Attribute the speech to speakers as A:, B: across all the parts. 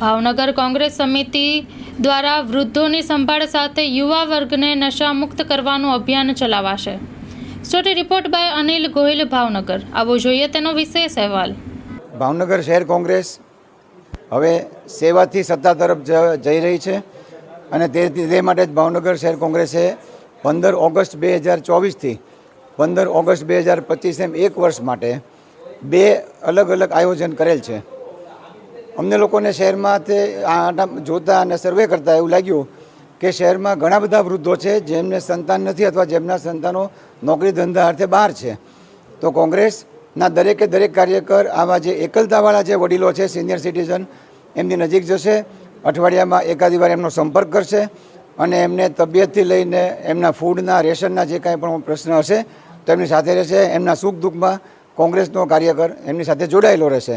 A: ભાવનગર કોંગ્રેસ સમિતિ દ્વારા વૃદ્ધોની સંભાળ સાથે યુવા વર્ગને નશામુક્ત કરવાનું અભિયાન ચલાવાશે. Story report by Anil Gohil Bhavnagar. આવો જોઈએ તેનો વિશેષ અહેવાલ.
B: ભાવનગર શહેર કોંગ્રેસ હવે સેવાથી સત્તા તરફ જઈ રહી છે અને તે તે માટે જ ભાવનગર શહેર કોંગ્રેસે પંદર ઓગસ્ટ બે હજાર ચોવીસથી પંદર ઓગસ્ટ બે હજાર પચીસ એમ એક વર્ષ માટે બે અલગ અલગ આયોજન કરેલ છે. અમને લોકોને શહેરમાં તે આટા જોતા અને સર્વે કરતાં એવું લાગ્યું કે શહેરમાં ઘણા બધા વૃદ્ધો છે જેમને સંતાન નથી અથવા જેમના સંતાનો નોકરી ધંધા અર્થે બહાર છે. તો કોંગ્રેસના દરેકે દરેક કાર્યકર આવા જે એકલતાવાળા જે વડીલો છે સિનિયર સિટીઝન એમની નજીક જશે, અઠવાડિયામાં એકાદી વાર એમનો સંપર્ક કરશે અને એમને તબિયતથી લઈને એમના ફૂડના રેશનના જે કાંઈ પણ પ્રશ્ન હશે, તો એમની સાથે રહેશે, એમના સુખ દુઃખમાં કોંગ્રેસનો કાર્યકર એમની સાથે જોડાયેલો રહેશે.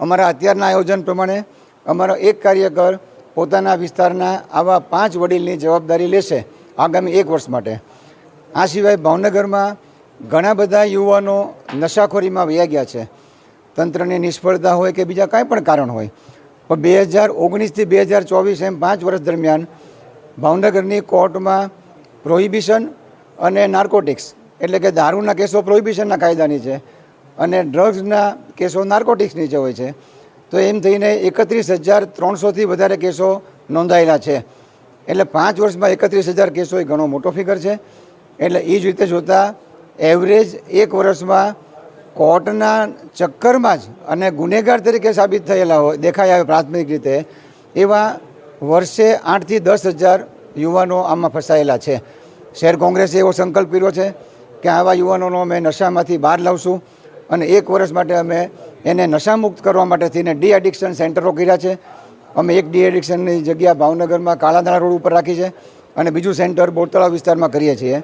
B: અમારા અત્યારના આયોજન પ્રમાણે અમારો એક કાર્યકર પોતાના વિસ્તારના આવા પાંચ વડીલની જવાબદારી લેશે આગામી એક વર્ષ માટે. આ સિવાય ભાવનગરમાં ઘણા બધા યુવાનો નશાખોરીમાં વયા ગયા છે. તંત્રની નિષ્ફળતા હોય કે બીજા કાંઈ પણ કારણ હોય. પણ બે હજાર ઓગણીસથી બે હજાર ચોવીસ એમ પાંચ વર્ષ દરમિયાન ભાવનગરની કોર્ટમાં પ્રોહિબિશન અને નાર્કોટિક્સ, એટલે કે દારૂના કેસો પ્રોહિબિશનના કાયદાની છે અને ડ્રગ્સના કેસો નાર્કોટિક્સ નીચે હોય છે, તો એમ થઈને એકત્રીસ હજાર ત્રણસોથી વધારે કેસો નોંધાયેલા છે. એટલે પાંચ વર્ષમાં એકત્રીસ હજાર કેસો એ ઘણો મોટો ફિગર છે. એટલે એ જ રીતે જોતાં એવરેજ એક વર્ષમાં કોર્ટના ચક્કરમાં જ અને ગુનેગાર તરીકે સાબિત થયેલા હોય, દેખાય આવે પ્રાથમિક રીતે, એવા વર્ષે આઠથી દસ હજાર યુવાનો આમાં ફસાયેલા છે. શહેર કોંગ્રેસે એવો સંકલ્પ કર્યો છે કે આવા યુવાનોનો અમે નશામાંથી બહાર લાવશું. અને એક વર્ષ માટે અમે એને નશામુક્ત કરવા માટે થઈને ડી એડિક્શન સેન્ટરો કર્યા છે. અમે એક ડી એડિક્શનની જગ્યા ભાવનગરમાં કાળાધાણા રોડ ઉપર રાખી છે અને બીજું સેન્ટર બોરતળા વિસ્તારમાં કરીએ છીએ.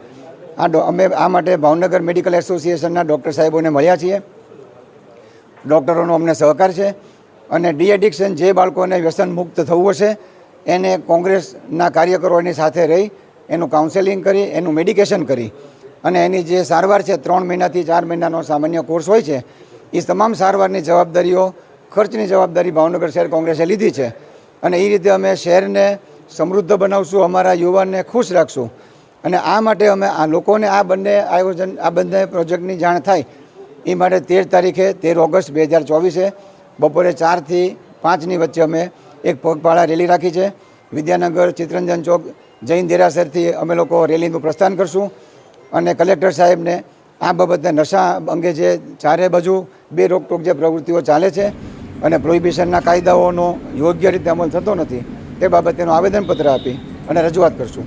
B: આ અમે આ માટે ભાવનગર મેડિકલ એસોસિએશનના ડૉક્ટર સાહેબોને મળ્યા છીએ. ડૉક્ટરોનો અમને સહકાર છે અને ડી એડિક્શન જે બાળકોને વ્યસન મુક્ત થવું હશે એને કોંગ્રેસના કાર્યકરો એની સાથે રહી, એનું કાઉન્સેલિંગ કરી, એનું મેડિકેશન કરી. અને એની જે સારવાર છે, ત્રણ મહિનાથી ચાર મહિનાનો સામાન્ય કોર્સ હોય છે એ તમામ સારવારની જવાબદારીઓ, ખર્ચની જવાબદારી ભાવનગર શહેર કોંગ્રેસે લીધી છે. અને એ રીતે અમે શહેરને સમૃદ્ધ બનાવશું, અમારા યુવાનને ખુશ રાખશું. અને આ માટે અમે આ લોકોને આ બંને આયોજન, આ બંને પ્રોજેક્ટની જાણ થાય એ માટે તેર તારીખે, તેર ઓગસ્ટ બે હજાર ચોવીસે, બપોરે ચારથી પાંચની વચ્ચે અમે એક પગપાળા રેલી રાખી છે. વિદ્યાનગર ચિત્તરંજન ચોક, જૈન દેરાસરથી અમે લોકો રેલીનું પ્રસ્થાન કરશું. અને કલેક્ટર સાહેબને આ બાબતે નશા અંગે જે ચારે બાજુ બે રોકટોક જે પ્રવૃત્તિઓ ચાલે છે અને પ્રોહિબિશનના કાયદાઓનો યોગ્ય રીતે અમલ થતો નથી, તે બાબતેનું આવેદનપત્ર આપી અને રજૂઆત કરશું.